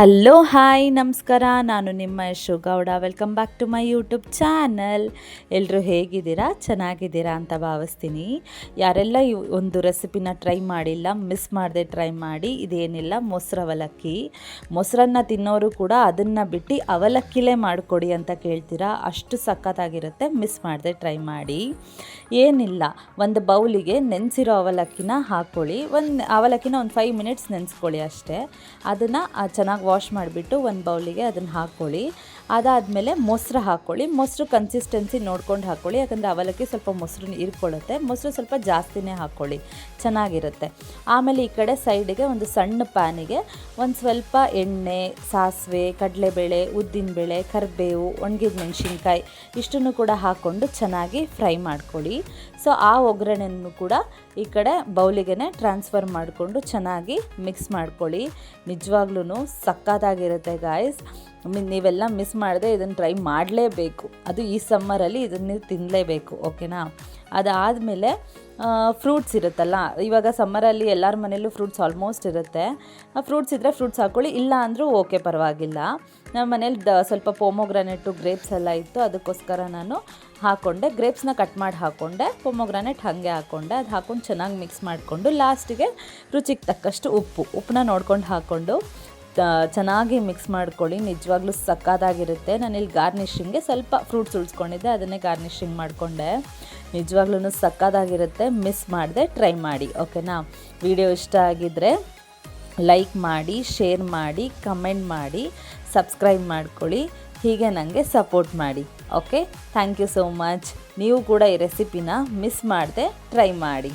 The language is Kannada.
ಹಲೋ ಹಾಯ್ ನಮಸ್ಕಾರ. ನಾನು ನಿಮ್ಮ Yashu Gowda welcome back to my YouTube channel ಎಲ್ಲರೂ ಹೇಗಿದ್ದೀರಾ? ಚೆನ್ನಾಗಿದ್ದೀರಾ ಅಂತ ಭಾವಿಸ್ತೀನಿ. ಯಾರೆಲ್ಲ ಈ ಒಂದು ರೆಸಿಪಿನ ಟ್ರೈ ಮಾಡಿಲ್ಲ ಮಿಸ್ ಮಾಡದೆ ಟ್ರೈ ಮಾಡಿ, ಇದೇನಿಲ್ಲ, ಮೊಸರು ಅವಲಕ್ಕಿ. ಮೊಸರನ್ನ ತಿನ್ನೋರು ಕೂಡ ಅದನ್ನು ಬಿಟ್ಟು ಅವಲಕ್ಕಿಲೇ ಮಾಡಿಕೊಡಿ ಅಂತ ಕೇಳ್ತೀರಾ? ಅಷ್ಟು ಸಖತ್ತಾಗಿರುತ್ತೆ ಮಿಸ್ ಮಾಡದೆ ಟ್ರೈ ಮಾಡಿ. ಏನಿಲ್ಲ, ಒಂದು ಬೌಲಿಗೆ ನೆನೆಸಿರೋ ಅವಲಕ್ಕಿನ ಹಾಕ್ಕೊಳ್ಳಿ. ಒಂದು ಅವಲಕ್ಕಿನ ಒಂದು ಫೈವ್ ಮಿನಿಟ್ಸ್ ನೆನೆಸ್ಕೊಳ್ಳಿ ಅಷ್ಟೇ. ಅದನ್ನು ಚೆನ್ನಾಗಿ ವಾಶ್ ಮಾಡಿಬಿಟ್ಟು ಒಂದು ಬೌಲಿಗೆ ಅದನ್ನು ಹಾಕ್ಕೊಳ್ಳಿ. ಅದಾದಮೇಲೆ ಮೊಸರು ಹಾಕ್ಕೊಳ್ಳಿ ಮೊಸರು ಕನ್ಸಿಸ್ಟೆನ್ಸಿ ನೋಡ್ಕೊಂಡು ಹಾಕ್ಕೊಳ್ಳಿ ಯಾಕಂದರೆ ಅವಲಕ್ಕಿ ಸ್ವಲ್ಪ ಮೊಸರು ಇರ್ಕೊಳ್ಳುತ್ತೆ. ಮೊಸರು ಸ್ವಲ್ಪ ಜಾಸ್ತಿನೇ ಹಾಕ್ಕೊಳ್ಳಿ ಚೆನ್ನಾಗಿರುತ್ತೆ. ಆಮೇಲೆ ಈ ಕಡೆ ಸೈಡಿಗೆ ಒಂದು ಸಣ್ಣ ಪ್ಯಾನಿಗೆ ಒಂದು ಸ್ವಲ್ಪ ಎಣ್ಣೆ, ಸಾಸಿವೆ, ಕಡಲೆಬೇಳೆ, ಉದ್ದಿನಬೇಳೆ, ಕರಿಬೇವು, ಒಣಗಿದ ಮೆಣಸಿನ್ಕಾಯಿ ಇಷ್ಟನ್ನು ಕೂಡ ಹಾಕ್ಕೊಂಡು ಚೆನ್ನಾಗಿ ಫ್ರೈ ಮಾಡ್ಕೊಳ್ಳಿ. ಸೊ ಆ ಒಗ್ಗರಣೆಯನ್ನು ಕೂಡ ಈ ಕಡೆ ಬೌಲಿಗೆ ಟ್ರಾನ್ಸ್ಫರ್ ಮಾಡಿಕೊಂಡು ಚೆನ್ನಾಗಿ ಮಿಕ್ಸ್ ಮಾಡ್ಕೊಳ್ಳಿ. ನಿಜವಾಗ್ಲೂ ಸಕ್ಕತ್ತಾಗಿರುತ್ತೆ ಗಾಯ್ಸ್ ನೀವೆಲ್ಲ ಮಿಸ್ ಮಾಡದೆ ಇದನ್ನು ಟ್ರೈ ಮಾಡಲೇಬೇಕು. ಅದು ಈ ಸಮ್ಮರಲ್ಲಿ ಇದನ್ನು ತಿನ್ನಲೇಬೇಕು ಓಕೆನಾ ಅದಾದಮೇಲೆ ಫ್ರೂಟ್ಸ್ ಇರುತ್ತಲ್ಲ, ಇವಾಗ ಸಮ್ಮರಲ್ಲಿ ಎಲ್ಲರ ಮನೇಲೂ ಫ್ರೂಟ್ಸ್ ಆಲ್ಮೋಸ್ಟ್ ಇರುತ್ತೆ. ಫ್ರೂಟ್ಸ್ ಇದ್ದರೆ ಫ್ರೂಟ್ಸ್ ಹಾಕ್ಕೊಳ್ಳಿ ಇಲ್ಲ ಅಂದರೂ ಓಕೆ ಪರವಾಗಿಲ್ಲ. ನಮ್ಮ ಮನೇಲಿ ದ, ಸ್ವಲ್ಪ ಪೋಮೋಗ್ರಾನೆಟು ಗ್ರೇಪ್ಸ್ ಎಲ್ಲ ಇತ್ತು, ಅದಕ್ಕೋಸ್ಕರ ನಾನು ಹಾಕ್ಕೊಂಡೆ ಗ್ರೇಪ್ಸ್ನ ಕಟ್ ಮಾಡಿ ಹಾಕ್ಕೊಂಡೆ ಪೊಮೊಗ್ರಾನೆಟ್ ಹಾಗೆ ಹಾಕ್ಕೊಂಡೆ ಅದು ಹಾಕ್ಕೊಂಡು ಚೆನ್ನಾಗಿ ಮಿಕ್ಸ್ ಮಾಡಿಕೊಂಡು ಲಾಸ್ಟಿಗೆ ರುಚಿಗೆ ತಕ್ಕಷ್ಟು ಉಪ್ಪು ಉಪ್ಪನ್ನ ನೋಡ್ಕೊಂಡು ಹಾಕ್ಕೊಂಡು ಚೆನ್ನಾಗಿ ಮಿಕ್ಸ್ ಮಾಡ್ಕೊಳ್ಳಿ. ನಿಜವಾಗ್ಲೂ ಸಕ್ಕತ್ತಾಗಿರುತ್ತೆ ನಾನಿಲ್ಲಿ ಗಾರ್ನಿಷಿಂಗ್ಗೆ ಸ್ವಲ್ಪ ಫ್ರೂಟ್ಸ್ ಉಳಿಸ್ಕೊಂಡಿದ್ದೆ. ಅದನ್ನೇ ಗಾರ್ನಿಷಿಂಗ್ ಮಾಡಿಕೊಂಡೆ. ನಿಜವಾಗ್ಲೂ ಸಕ್ಕತ್ತಾಗಿರುತ್ತೆ ಮಿಸ್ ಮಾಡದೆ. ಟ್ರೈ ಮಾಡಿ. ಓಕೆನಾ? ವಿಡಿಯೋ ಇಷ್ಟ ಆಗಿದ್ದರೆ ಲೈಕ್ ಮಾಡಿ ಶೇರ್ ಮಾಡಿ ಕಮೆಂಟ್ ಮಾಡಿ ಸಬ್ಸ್ಕ್ರೈಬ್ ಮಾಡ್ಕೊಳ್ಳಿ. ಹೀಗೆ ನನಗೆ ಸಪೋರ್ಟ್ ಮಾಡಿ. Okay? Thank you so much ನೀವು ಕೂಡ ಈ ರೆಸಿಪಿನ ಮಿಸ್ ಮಾಡದೆ ಟ್ರೈ ಮಾಡಿ.